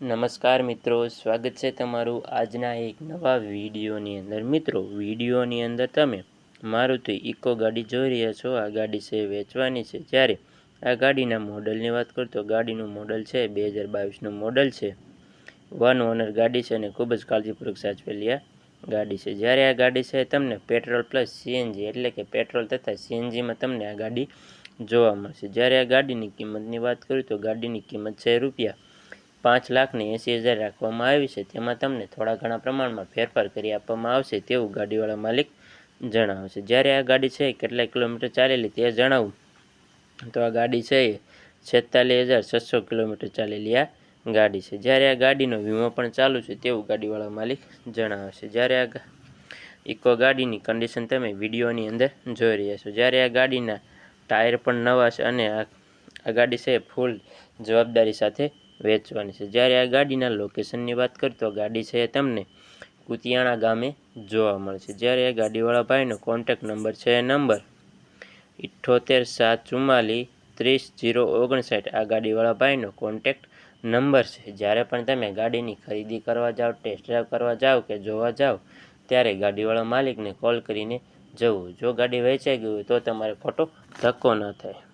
નમસ્કાર મિત્રો, સ્વાગત છે તમારું આજના એક નવા વિડીયોની અંદર. મિત્રો, વિડીયોની અંદર તમે મારુતિ ઇકો ગાડી જોઈ રહ્યા છો. આ ગાડી છે વેચવાની છે. જ્યારે આ ગાડીના મોડલની વાત કરું તો ગાડીનું મોડલ છે બે હજાર બાવીસનું મોડલ છે. વન ઓનર ગાડી છે અને ખૂબ જ કાળજીપૂર્વક સાચવેલી આ ગાડી છે. જ્યારે આ ગાડી છે તમને પેટ્રોલ પ્લસ સીએનજી, એટલે કે પેટ્રોલ તથા સીએનજીમાં તમને આ ગાડી જોવા મળશે. જ્યારે આ ગાડીની કિંમતની વાત કરું તો ગાડીની કિંમત છે રૂપિયા પાંચ લાખની એંસી હજાર રાખવામાં આવી છે. તેમાં તમને થોડા ઘણા પ્રમાણમાં ફેરફાર કરી આપવામાં આવશે તેવું ગાડીવાળા માલિક જણાવે છે. જ્યારે આ ગાડી છે કેટલા કિલોમીટર ચાલેલી તે જણાવું. તો આ ગાડી છે એ છેતાલીસ હજાર છસો કિલોમીટર ચાલેલી આ ગાડી છે. જ્યારે આ ગાડીનો વીમો પણ ચાલુ છે તેવું ગાડીવાળા માલિક જણાવે છે. જ્યારે આ ઇકો ગાડીની કન્ડિશન તમે વિડીયોની અંદર જોઈ રહ્યા છો. જ્યારે આ ગાડીના ટાયર પણ નવા છે અને આ ગાડી છે ફૂલ જવાબદારી સાથે વેચવાની છે. જ્યારે આ ગાડીના લોકેશનની વાત કરીએ તો ગાડી છે એ તમને કુતિયાણા ગામે જોવા મળશે જ્યારે આ ગાડીવાળા ભાઈનો કોન્ટેક્ટ નંબર છે એ નંબર ઇઠ્ઠોતેર સાત ચુમ્માલીસ ત્રીસ જીરો ઓગણસાઠ. આ ગાડીવાળા ભાઈનો કોન્ટેક્ટ નંબર છે. જ્યારે પણ તમે ગાડીની ખરીદી કરવા જાઓ ટેસ્ટ ડ્રાઈવ કરવા જાઓ કે જોવા જાઓ ત્યારે ગાડીવાળા માલિકને કોલ કરીને જવું. જો ગાડી વેચાઈ ગઈ હોય તો તમારે ખોટો ધક્કો ન થાય.